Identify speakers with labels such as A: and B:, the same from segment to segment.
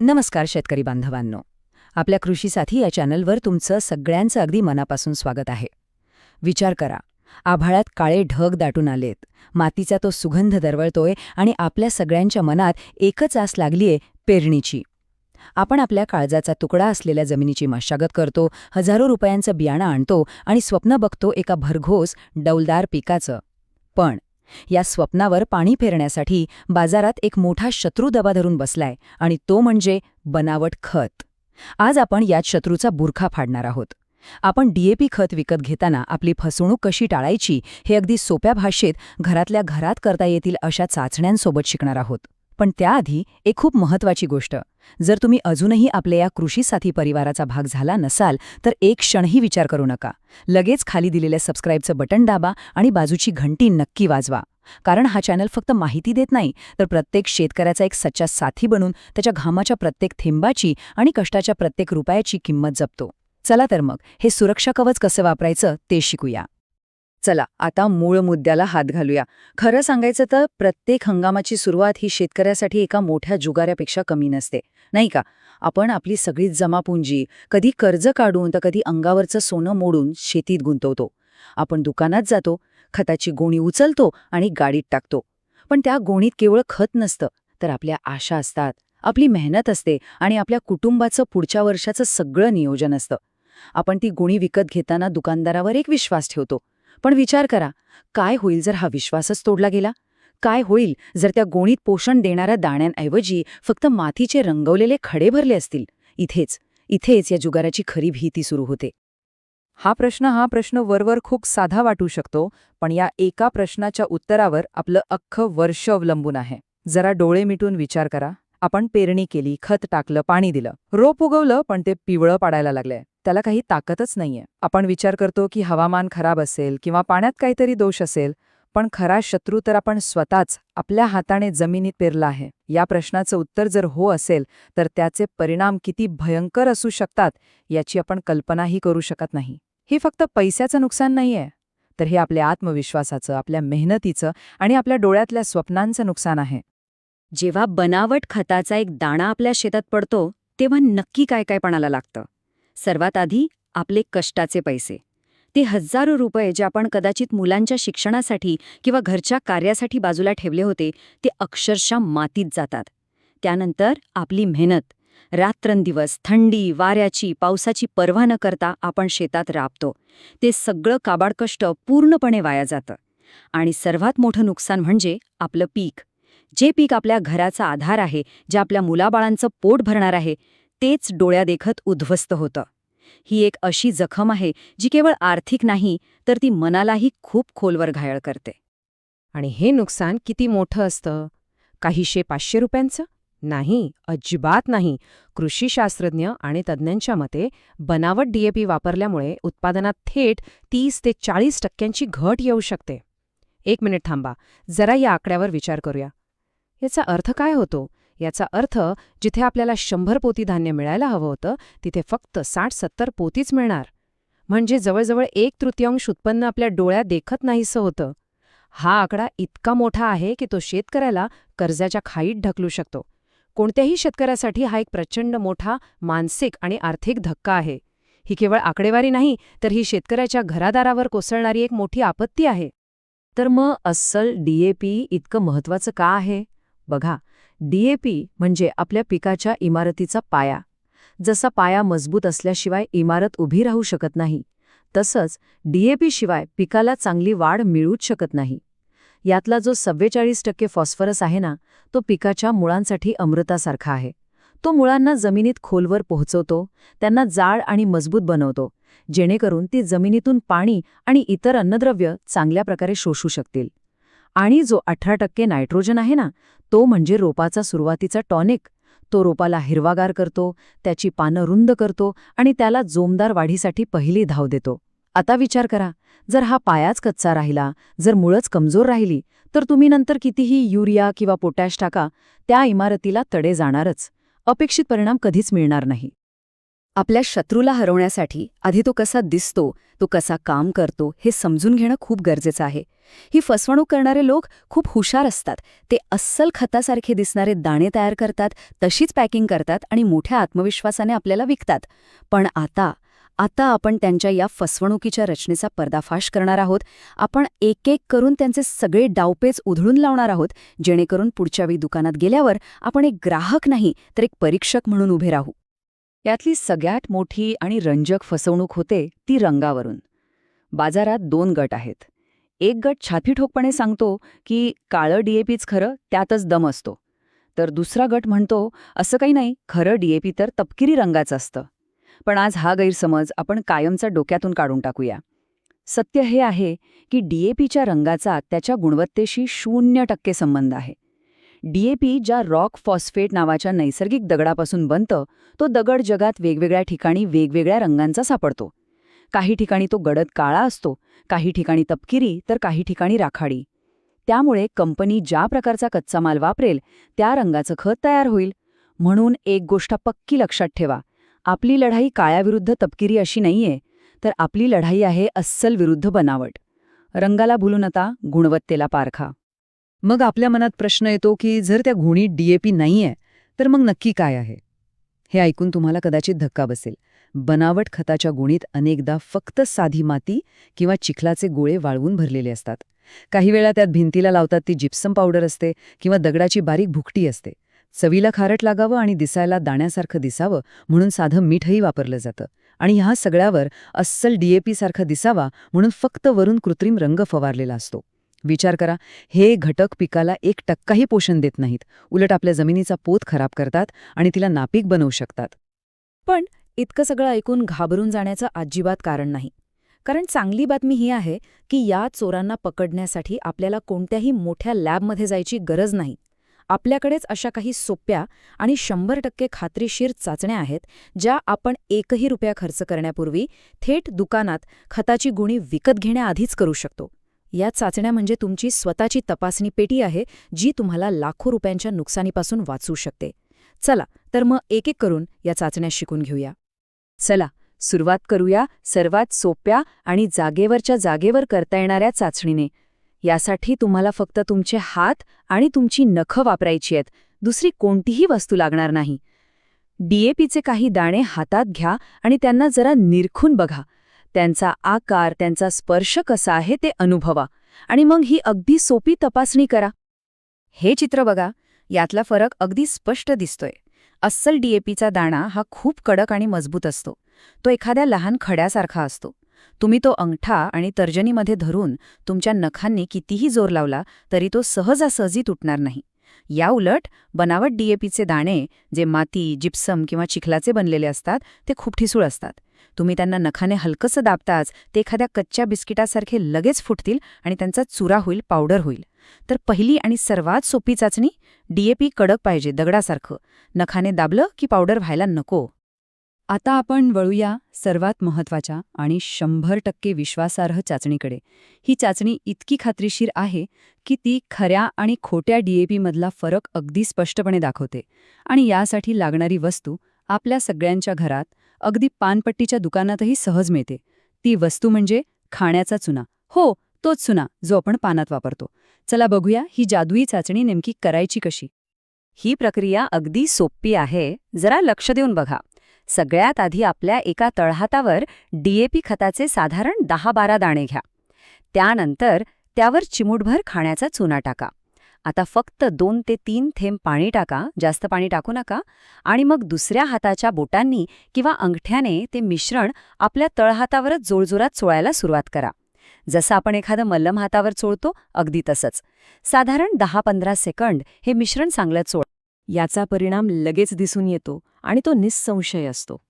A: नमस्कार शेतकरी बांधवांनो. आपल्या कृषीसाठी या चॅनलवर तुमचं सगळ्यांचं अगदी मनापासून स्वागत आहे. विचार करा आभाळात काळे ढग दाटून आलेत मातीचा तो सुगंध दरवळतोय आणि आपल्या सगळ्यांच्या मनात एकच आस लागलीये पेरणीची. आपण आपल्या काळजाचा तुकडा असलेल्या जमिनीची मशागत करतो हजारो रुपयांचं बियाणं आणतो आणि स्वप्न बघतो एका भरघोस डौलदार पिकाचं. पण या स्वप्नावर पाणी फेरण्यासाठी बाजारात एक मोठा शत्रू दबा धरून बसलाय आणि तो म्हणजे बनावट खत. आज आपण यात शत्रूचा बुरखा फाडणार आहोत. आपण डीएपी खत विकत घेताना आपली फसवणूक कशी टाळायची हे अगदी सोप्या भाषेत घरातल्या घरात करता येतील अशा चाचण्यांसोबत शिकणार आहोत. पण त्याआधी एक खूप महत्वाची गोष्ट. जर तुम्ही अजूनही आपल्या या कृषी साथी परिवाराचा भाग झाला नसाल तर एक क्षणही विचार करू नका. लगेच खाली दिलेल्या सबस्क्राईबचं बटन दाबा आणि बाजूची घंटी नक्की वाजवा. कारण हा चॅनल फक्त माहिती देत नाही तर प्रत्येक शेतकऱ्याचा एक सच्चा साथी बनून त्याच्या घामाच्या प्रत्येक थेंबाची आणि कष्टाच्या प्रत्येक रुपयाची किंमत जपतो. चला तर मग हे सुरक्षा कवच कसं वापरायचं ते शिकूया. चला आता मूळ मुद्द्याला हात घालूया. खरं सांगायचं तर प्रत्येक हंगामाची सुरुवात ही शेतकऱ्यासाठी एका मोठ्या जुगाऱ्यापेक्षा कमी नसते. नाही का? आपण आपली सगळीच जमापुंजी कधी कर्ज काढून तर कधी अंगावरचं सोनं मोडून शेतीत गुंतवतो. आपण दुकानात जातो खताची गोणी उचलतो आणि गाडीत टाकतो. पण त्या गोणीत केवळ खत नसतं तर आपल्या आशा असतात आपली मेहनत असते आणि आपल्या कुटुंबाचं पुढच्या वर्षाचं सगळं नियोजन असतं. आपण ती गोणी विकत घेताना दुकानदारावर एक विश्वास ठेवतो. पण विचार करा काय होईल जर हा विश्वासच तोडला गेला? काय होईल जर त्या गोणीत पोषण देणाऱ्या दाण्यांऐवजी फक्त मातीचे रंगवलेले खडे भरले असतील? इथेच इथेच या जुगाराची खरी भीती सुरू होते.
B: हा प्रश्न हा प्रश्न वरवर खूप साधा वाटू शकतो पण या एका प्रश्नाच्या उत्तरावर आपलं अख्खं वर्ष अवलंबून आहे. जरा डोळे मिटून विचार करा. आपण पेरणी केली खत टाकलं पाणी दिलं. रोप उगवलं पण ते पिवळं पाडायला लागलंय. त्याला काही ताकदच नाहीये. आपण विचार करतो की हवामान खराब असेल किंवा पाण्यात काहीतरी दोष असेल पण खरा शत्रू तर आपण स्वतःच आपल्या हाताने जमिनीत पेरला आहे. या प्रश्नाचं उत्तर जर हो असेल तर त्याचे परिणाम किती भयंकर असू शकतात याची आपण कल्पनाही करू शकत नाही. हे फक्त पैशाचं नुकसान नाहीये. तर हे आपल्या आत्मविश्वासाचं आपल्या मेहनतीचं आणि आपल्या डोळ्यातल्या स्वप्नांचं नुकसान आहे.
A: जेव्हा बनावट खताचा एक दाणा आपल्या शेतात पडतो तेव्हा नक्की काय काय पणाला लागतं. सर्वात आधी आपले कष्टाचे पैसे. ते हजारो रुपये जे आपण कदाचित मुलांच्या शिक्षणासाठी किंवा घरच्या कार्यासाठी बाजूला ठेवले होते ते अक्षरशः मातीत जातात. त्यानंतर आपली मेहनत. रात्रंदिवस थंडी वाऱ्याची पावसाची पर्वा न करता आपण शेतात राबतो. ते सगळं काबाड कष्ट पूर्णपणे वाया जातं. आणि सर्वात मोठं नुकसान म्हणजे आपलं पीक. जे पीक आपल्या घराचा आधार आहे जे आपल्या मुलाबाळांचं पोट भरणार आहे तेच डोळ्यादेखत उद्ध्वस्त होतं. ही एक अशी जखम आहे जी केवळ आर्थिक नाही तर ती मनालाही खूप खोलवर घायळ करते.
B: आणि हे नुकसान किती मोठं असतं? काहीशे पाचशे रुपयांचं? नाही अजिबात नाही. कृषीशास्त्रज्ञ आणि तज्ज्ञांच्या मते बनावट डीएपी वापरल्यामुळे उत्पादनात थेट तीस ते चाळीस टक्क्यांची घट येऊ शकते. एक मिनिट थांबा जरा या आकड्यावर विचार करूया. याचा अर्थ काय होतो? याचा अर्थ जिथे आपल्याला शंभर पोती धान्य मिळायला हवं होतं तिथे फक्त साठ सत्तर पोतीच मिळणार. म्हणजे जवळजवळ एक तृतीयांश उत्पन्न आपल्या डोळ्यात देखत नाहीसं होतं. हा आकडा इतका मोठा आहे की तो शेतकऱ्याला कर्जाच्या खाईत ढकलू शकतो. कोणत्याही शेतकऱ्यासाठी हा एक प्रचंड मोठा मानसिक आणि आर्थिक धक्का आहे. ही केवळ आकडेवारी नाही तर ही शेतकऱ्याच्या घरादारावर कोसळणारी एक मोठी आपत्ती आहे.
A: तर मग अस्सल डीएपी इतकं महत्वाचं का आहे? बघा डीएपी म्हणजे आपल्या पिकाच्या इमारतीचा पाया. जसा पाया मजबूत असल्याशिवाय इमारत उभी राहू शकत नाही तसंच डीएपी शिवाय पिकाला चांगली वाढ मिळूच शकत नाही. यातला जो सव्वेचाळीस टक्के फॉस्फरस आहे ना तो पिकाच्या मुळांसाठी अमृतासारखा आहे. तो मुळांना जमिनीत खोलवर पोहोचवतो त्यांना जाड आणि मजबूत बनवतो जेणेकरून ती जमिनीतून पाणी आणि इतर अन्नद्रव्य चांगल्या प्रकारे शोषू शकतील. आणि जो अठरा टक्के नायट्रोजन आहे ना तो म्हणजे रोपाचा सुरुवातीचा टॉनिक. तो रोपाला हिरवागार करतो त्याची पानं रुंद करतो आणि त्याला जोमदार वाढीसाठी पहिली धाव देतो. आता विचार करा जर हा पायाच कच्चा राहिला जर मुळच कमजोर राहिली तर तुम्ही नंतर कितीही युरिया किंवा पोटॅश टाका त्या इमारतीला तडे जाणारच. अपेक्षित परिणाम कधीच मिळणार नाही. आपल्या शत्रूला हरवण्यासाठी आधी तो कसा दिसतो तो कसा काम करतो हे समजून घेणं खूप गरजेचं आहे. ही फसवणूक करणारे लोक खूप हुशार असतात. ते अस्सल खतासारखे दिसणारे दाणे तयार करतात तशीच पॅकिंग करतात आणि मोठ्या आत्मविश्वासाने आपल्याला विकतात. पण आता आता आपण त्यांच्या या फसवणुकीच्या रचनेचा पर्दाफाश करणार आहोत. आपण एक एक करून त्यांचे सगळे डावपेच उधळून लावणार आहोत. जेणेकरून पुढच्या वेळी दुकानात गेल्यावर आपण एक ग्राहक नाही तर एक परीक्षक म्हणून उभे राहू. यातली सगळ्यात मोठी आणि रंजक फसवणूक होते ती रंगावरून. बाजारात दोन गट आहेत. एक गट छातीठोकपणे सांगतो की काळं डीएपीच खरं त्यातच दम असतो. तर दुसरा गट म्हणतो असं काही नाही खरं डीएपी तर तपकिरी रंगाचं असतं. पण आज हा गैरसमज आपण कायमचा डोक्यातून काढून टाकूया. सत्य हे आहे की डीएपीच्या रंगाचा त्याच्या गुणवत्तेशी शून्य टक्के संबंध आहे. डीएपी ज्या रॉक फॉस्फेट नावाच्या नैसर्गिक दगडापासून बनतं तो दगड जगात वेगवेगळ्या ठिकाणी वेगवेगळ्या रंगांचा सापडतो. काही ठिकाणी तो गडद काळा असतो काही ठिकाणी तपकिरी तर काही ठिकाणी राखाडी. त्यामुळे कंपनी ज्या प्रकारचा कच्चा माल वापरेल त्या रंगाचं खत तयार होईल. म्हणून एक गोष्ट पक्की लक्षात ठेवा. आपली लढाई काळ्याविरुद्ध तपकिरी अशी नाहीये तर आपली लढाई आहे अस्सल विरुद्ध बनावट. रंगाला भुलू आता गुणवत्तेला पारखा. मग आपल्या मनात प्रश्न येतो की जर त्या गुणीत डीएपी नाहीये तर मग नक्की काय आहे? हे ऐकून तुम्हाला कदाचित धक्का बसेल. बनावट खताच्या गुणीत अनेकदा फक्त साधी माती किंवा चिखलाचे गोळे वाळवून भरलेले असतात. काही वेळा त्यात भिंतीला लावतात ती जिप्सम पावडर असते किंवा दगडाची बारीक भुकटी असते. चवीला खारट लागावं आणि दिसायला दाण्यासारखं दिसावं म्हणून साधं मीठही वापरलं जातं. आणि ह्या सगळ्यावर अस्सल डीएपी सारखं दिसावा म्हणून फक्त वरून कृत्रिम रंग फवारलेला असतो. विचार करा हे घटक पिकाला एक टक्काही पोषण देत नाहीत. उलट आपल्या जमिनीचा पोत खराब करतात आणि तिला नापीक बनवू शकतात.
B: पण इतकं सगळं ऐकून घाबरून जाण्याचं अजिबात कारण नाही. कारण चांगली बातमी ही आहे की या चोरांना पकडण्यासाठी आपल्याला कोणत्याही मोठ्या लॅबमध्ये जायची गरज नाही. आपल्याकडेच अशा काही सोप्या आणि शंभर टक्के खात्रीशीर चाचण्या आहेत ज्या आपण एकही रुपया खर्च करण्यापूर्वी थेट दुकानात खताची गुणी विकत घेण्याआधीच करू शकतो. या चाचण्या म्हणजे तुमची स्वतःची तपासणी पेटी आहे जी तुम्हाला लाखो रुपयांच्या नुकसानीपासून वाचू शकते. चला तर मग एक एक करून या चाचण्या शिकून घेऊया.
A: चला सुरुवात करूया सर्वात सोप्या आणि जागेवरच्या जागेवर करता येणाऱ्या चाचणीने. यासाठी तुम्हाला फक्त तुमचे हात आणि तुमची नखं वापरायची आहेत. दुसरी कोणतीही वस्तू लागणार नाही. डीएपीचे काही दाणे हातात घ्या आणि त्यांना जरा निरखून बघा. त्यांचा आकार त्यांचा स्पर्श कसा आहे ते अनुभवा आणि मग ही अगदी सोपी तपासणी करा. हे चित्र बघा यातला फरक अगदी स्पष्ट दिसतोय. अस्सल डीएपीचा दाणा हा खूप कडक आणि मजबूत असतो. तो एखाद्या लहान खड्यासारखा असतो. तुम्ही तो अंगठा आणि तर्जनीमध्ये धरून तुमच्या नखांनी कितीही जोर लावला तरी तो सहजासहजी तुटणार नाही. या उलट बनावट डीएपीचे दाणे जे माती जिप्सम किंवा चिखलाचे बनलेले असतात ते खूप ठिसूळ असतात. तुम्ही त्यांना नखाने हलकंसं दाबताच ते एखाद्या कच्च्या बिस्किटासारखे लगेच फुटतील आणि त्यांचा चुरा होईल पावडर होईल. तर पहिली आणि सर्वात सोपी चाचणी डीएपी कडक पाहिजे दगडासारखं. नखाने दाबलं की पावडर व्हायला नको. आता आपण वळूया सर्वात महत्त्वाच्या आणि शंभर टक्के विश्वासार्ह चाचणीकडे. ही चाचणी इतकी खात्रीशीर आहे की ती खऱ्या आणि खोट्या डीएपीमधला फरक अगदी स्पष्टपणे दाखवते. आणि यासाठी लागणारी वस्तू आपल्या सगळ्यांच्या घरात अगदी पानपट्टीच्या दुकानातही सहज मिळते. ती वस्तू म्हणजे खाण्याचा चुना. हो तोच चुना जो आपण पानात वापरतो. चला बघूया ही जादुई चाचणी नेमकी करायची कशी. ही प्रक्रिया अगदी सोपी आहे जरा लक्ष देऊन बघा. सगळ्यात आधी आपल्या एका तळहातावर डीएपी खताचे साधारण दहा बारा दाणे घ्या. त्यानंतर त्यावर चिमूटभर खाण्याचा चुना टाका. आता फक्त दोन ते तीन थेंब पाणी टाका जास्त पाणी टाकू नका आणि मग दुसऱ्या हाताच्या बोटांनी किंवा अंगठ्याने ते मिश्रण आपल्या तळहातावरच जोरजोरात चोळायला सुरुवात करा. जसं आपण एखादं मल्लम हातावर चोळतो अगदी तसंच. साधारण दहा पंधरा सेकंड हे मिश्रण चांगलं चोळ. याचा परिणाम लगेच दिसून येतो आणि तो निस्संशय असतो.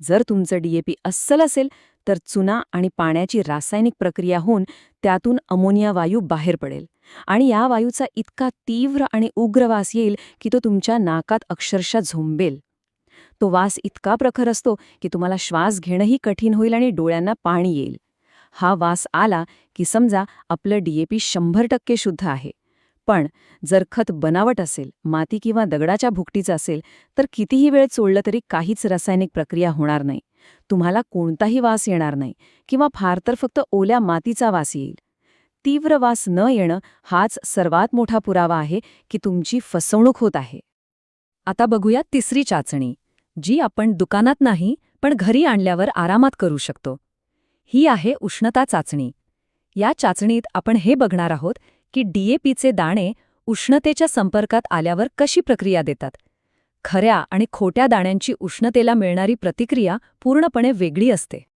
A: जर तुमचं डीएपी अस्सल असेल तर चुना आणि पाण्याची रासायनिक प्रक्रिया होऊन त्यातून अमोनिया वायू बाहेर पडेल. आणि या वायूचा इतका तीव्र आणि उग्र वास येईल की तो तुमच्या नाकात अक्षरशः झोंबेल. तो वास इतका प्रखर असतो की तुम्हाला श्वास घेणंही कठीण होईल आणि डोळ्यांना पाणी येईल. हा वास आला की समजा आपलं डीएपी शंभर टक्के शुद्ध आहे. पण जर खत बनावट असेल माती किंवा दगडाच्या भुकटीचं असेल तर कितीही वेळ चोळलं तरी काहीच रासायनिक प्रक्रिया होणार नाही. तुम्हाला कोणताही वास येणार नाही किंवा फार तर फक्त ओल्या मातीचा वास येईल. तीव्र वास न येणं हाच सर्वात मोठा पुरावा आहे की तुमची फसवणूक होत आहे. आता बघूया तिसरी चाचणी जी आपण दुकानात नाही पण घरी आणल्यावर आरामात करू शकतो. ही आहे उष्णता चाचणी. या चाचणीत आपण हे बघणार आहोत की डीएपीचे दाणे उष्णतेच्या संपर्कात आल्यावर कशी प्रक्रिया देतात. खऱ्या आणि खोट्या दाण्यांची उष्णतेला मिळणारी प्रतिक्रिया पूर्णपणे वेगळी असते.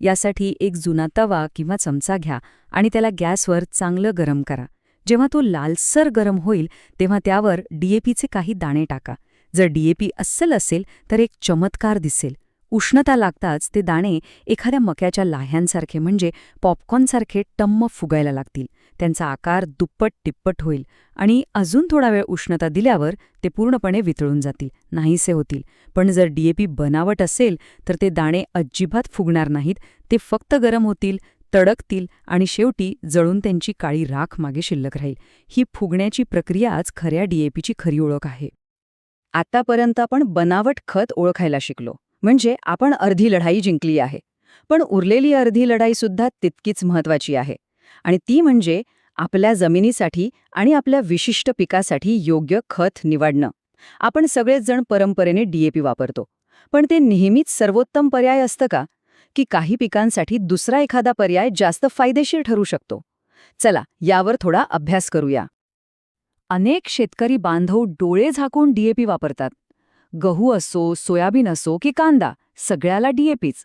A: यासाठी एक जुना तवा किंवा चमचा घ्या आणि त्याला गॅसवर चांगलं गरम करा. जेव्हा तो लालसर गरम होईल तेव्हा त्यावर डीएपीचे काही दाणे टाका. जर डीएपी अस्सल असेल तर एक चमत्कार दिसेल. उष्णता लागताच ते दाणे एखाद्या मक्याच्या लाह्यांसारखे म्हणजे पॉपकॉर्नसारखे टम्म फुगायला लागतील. त्यांचा आकार दुप्पट टिप्पट होईल आणि अजून थोडा वेळ उष्णता दिल्यावर ते पूर्णपणे वितळून जातील नाहीसे होतील. पण जर डीएपी बनावट असेल तर ते दाणे अजिबात फुगणार नाहीत ते फक्त गरम होतील तडकतील आणि शेवटी जळून त्यांची काळी राख मागे शिल्लक राहील. ही फुगण्याची प्रक्रियाच खऱ्या डीएपीची खरी ओळख आहे. आतापर्यंत आपण बनावट खत ओळखायला शिकलो. म्हणजे आपण अर्धी लढाई जिंकली आहे. पण उरलेली अर्धी लढाईसुद्धा तितकीच महत्वाची आहे. आणि ती म्हणजे आपल्या जमिनीसाठी आणि आपल्या विशिष्ट पिकासाठी योग्य खत निवडणं. आपण सगळेच जण परंपरेने डीएपी वापरतो. पण ते नेहमीच सर्वोत्तम पर्याय असतं का? की काही पिकांसाठी दुसरा एखादा पर्याय जास्त फायदेशीर ठरू शकतो. चला यावर थोडा अभ्यास करूया. अनेक शेतकरी बांधव डोळे झाकून डीएपी वापरतात. गहू असो सोयाबीन असो की कांदा सगळ्याला डीएपीच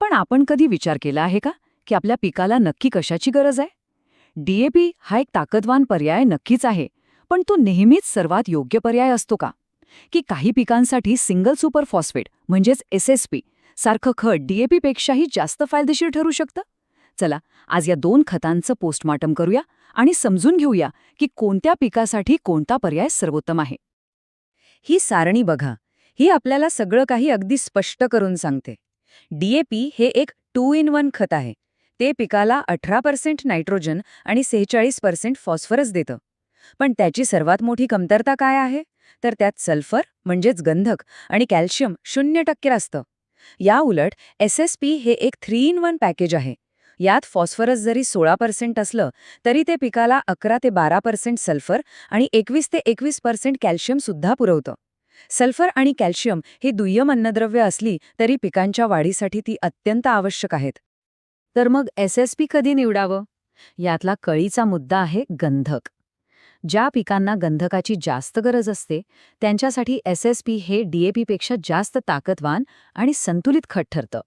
A: पण आपण कधी विचार केला आहे का की आपल्या पिकाला नक्की कशाची गरज आहे? डीएपी हा एक ताकदवान पर्याय नक्कीच आहे पण तो नेहमीच सर्वात योग्य पर्याय असतो का? की काही पिकांसाठी सिंगल सुपर फॉस्फेट म्हणजेच एस एस पी सारखं खत डीएपीपेक्षाही जास्त फायदेशीर ठरू शकतं? चला आज या दोन खतांचं पोस्टमॉर्टम करूया आणि समजून घेऊया की कोणत्या पिकासाठी कोणता पर्याय सर्वोत्तम आहे. ही सारणी बघा. ही आपल्याला सगळं काही अगदी स्पष्ट करून सांगते. डीएपी हे एक टू इन वन खत आहे. ते पिकाला अठरा पर्सेंट नायट्रोजन आणि सेहेचाळीस पर्सेंट फॉस्फरस देतं. पण त्याची सर्वात मोठी कमतरता काय आहे? तर त्यात सल्फर म्हणजेच गंधक आणि कॅल्शियम शून्य टक्के असतं. या उलट एस एस पी हे एक थ्री इन वन पॅकेज आहे. यात फॉस्फरस जरी सोळा पर्सेंट असलं तरी ते पिकाला अकरा ते बारा पर्सेंट सल्फर आणि एकवीस ते एकवीस पर्सेंट कॅल्शियम सुद्धा पुरवतं. सल्फर आणि कॅल्शियम ही दुय्यम अन्नद्रव्य असली तरी पिकांच्या वाढीसाठी ती अत्यंत आवश्यक आहेत. तर मग एस एस पी कधी निवडावं? यातला कळीचा मुद्दा आहे गंधक. ज्या पिकांना गंधकाची जास्त गरज असते त्यांच्यासाठी एस एस पी हे डीएपीपेक्षा जास्त ताकदवान आणि संतुलित खत ठरतं.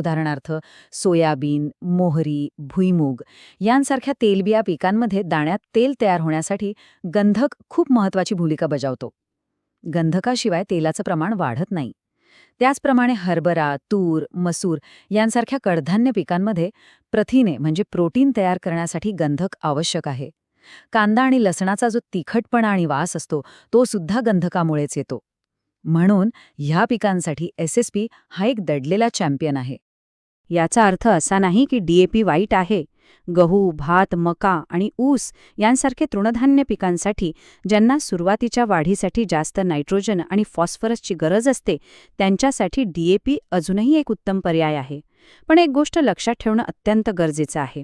A: उदाहरणार्थ सोयाबीन मोहरी भुईमूग यांसारख्या तेलबिया पिकांमध्ये दाण्यात तेल तयार होण्यासाठी गंधक खूप महत्वाची भूमिका बजावतो. गंधकाशिवाय तेलाचं प्रमाण वाढत नाही. त्याचप्रमाणे हरभरा तूर मसूर यांसारख्या कडधान्य पिकांमध्ये प्रथिने म्हणजे प्रोटीन तयार करण्यासाठी गंधक आवश्यक आहे. कांदा आणि लसणाचा जो तिखटपणा आणि वास असतो तो सुद्धा गंधकामुळेच येतो. म्हणून ह्या पिकांसाठी एसएसपी हा एक दडलेला चॅम्पियन आहे.
B: याचा अर्थ असा नाही की डीएपी वाईट आहे. गहू भात मका आणि ऊस यांसारखे तृणधान्य पिकांसाठी ज्यांना सुरुवातीच्या वाढीसाठी जास्त नायट्रोजन आणि फॉस्फरसची गरज असते त्यांच्यासाठी डीएपी अजूनही एक उत्तम पर्याय आहे. पण एक गोष्ट लक्षात ठेवणं अत्यंत गरजेचं आहे.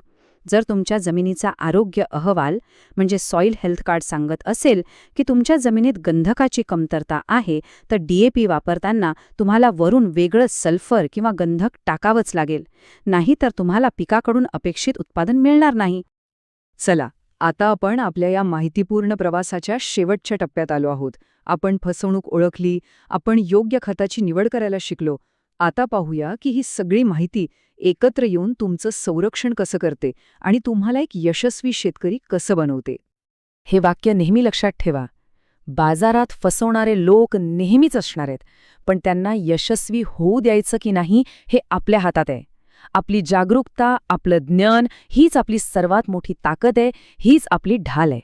B: जर तुमच्या जमिनीचा आरोग्य अहवाल म्हणजे सॉईल हेल्थ कार्ड सांगत असेल की तुमच्या जमिनीत गंधकाची कमतरता आहे तर डीएपी वापरताना तुम्हाला वरून वेगळं सल्फर किंवा गंधक टाकावंच लागेल. नाही तर तुम्हाला पिकाकडून अपेक्षित उत्पादन मिळणार नाही.
A: चला आता आपण आपल्या या माहितीपूर्ण प्रवासाच्या शेवटच्या टप्प्यात आलो आहोत. आपण फसवणूक ओळखली आपण योग्य खताची निवड करायला शिकलो आता पाहूया की ही सगळी माहिती एकत्र येऊन तुमचं संरक्षण कसं करते आणि तुम्हाला एक यशस्वी शेतकरी कसं बनवते. हे वाक्य नेहमी लक्षात ठेवा. बाजारात फसवणारे लोक नेहमीच असणार आहेत पण त्यांना यशस्वी होऊ द्यायचं की नाही हे आपल्या हातात आहे. आपली जागरूकता आपलं ज्ञान हीच आपली सर्वात मोठी ताकद आहे हीच आपली ढाल आहे.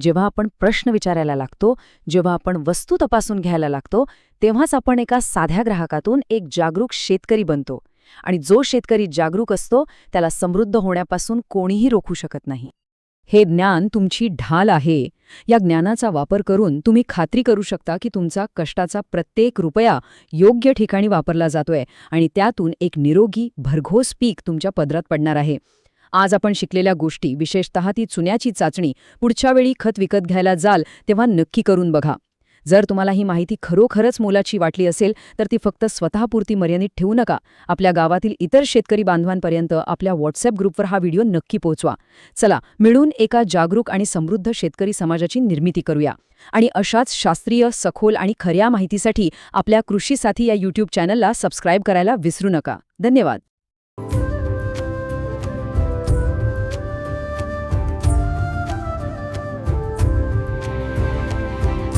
A: जेव्हा आपण प्रश्न विचारायला लागतो जेव्हा आपण वस्तू तपासून घ्यायला लागतो तेव्हाच आपण एका साध्या ग्राहकातून एक जागरूक शेतकरी बनतो. आणि जो शेतकरी जागरूक असतो त्याला समृद्ध होण्यापासून कोणीही रोखू शकत नाही. हे ज्ञान तुमची ढाल आहे. या ज्ञानाचा वापर करून तुम्ही खात्री करू शकता की तुमचा कष्टाचा प्रत्येक रुपया योग्य ठिकाणी वापरला जातोय आणि त्यातून एक निरोगी भरघोस पीक तुमच्या पदरात पडणार आहे. आज आपण शिकलेल्या गोष्टी विशेषतः ती चुन्याची चाचणी पुढच्या वेळी खत विकत घ्यायला जाल तेव्हा नक्की करून बघा. जर तुम्हाला ही माहिती खरोखरच मोलाची वाटली असेल तर ती फक्त स्वतःपुरती मर्यादित ठेवू नका. आपल्या गावातील इतर शेतकरी बांधवांपर्यंत आपल्या व्हॉट्सअप ग्रुपवर हा व्हिडिओ नक्की पोहोचवा. चला मिळून एका जागरूक आणि समृद्ध शेतकरी समाजाची निर्मिती करूया. आणि अशाच शास्त्रीय सखोल आणि खऱ्या माहितीसाठी आपल्या कृषी साथी या यूट्यूब चॅनलला सबस्क्राईब करायला विसरू नका. धन्यवाद.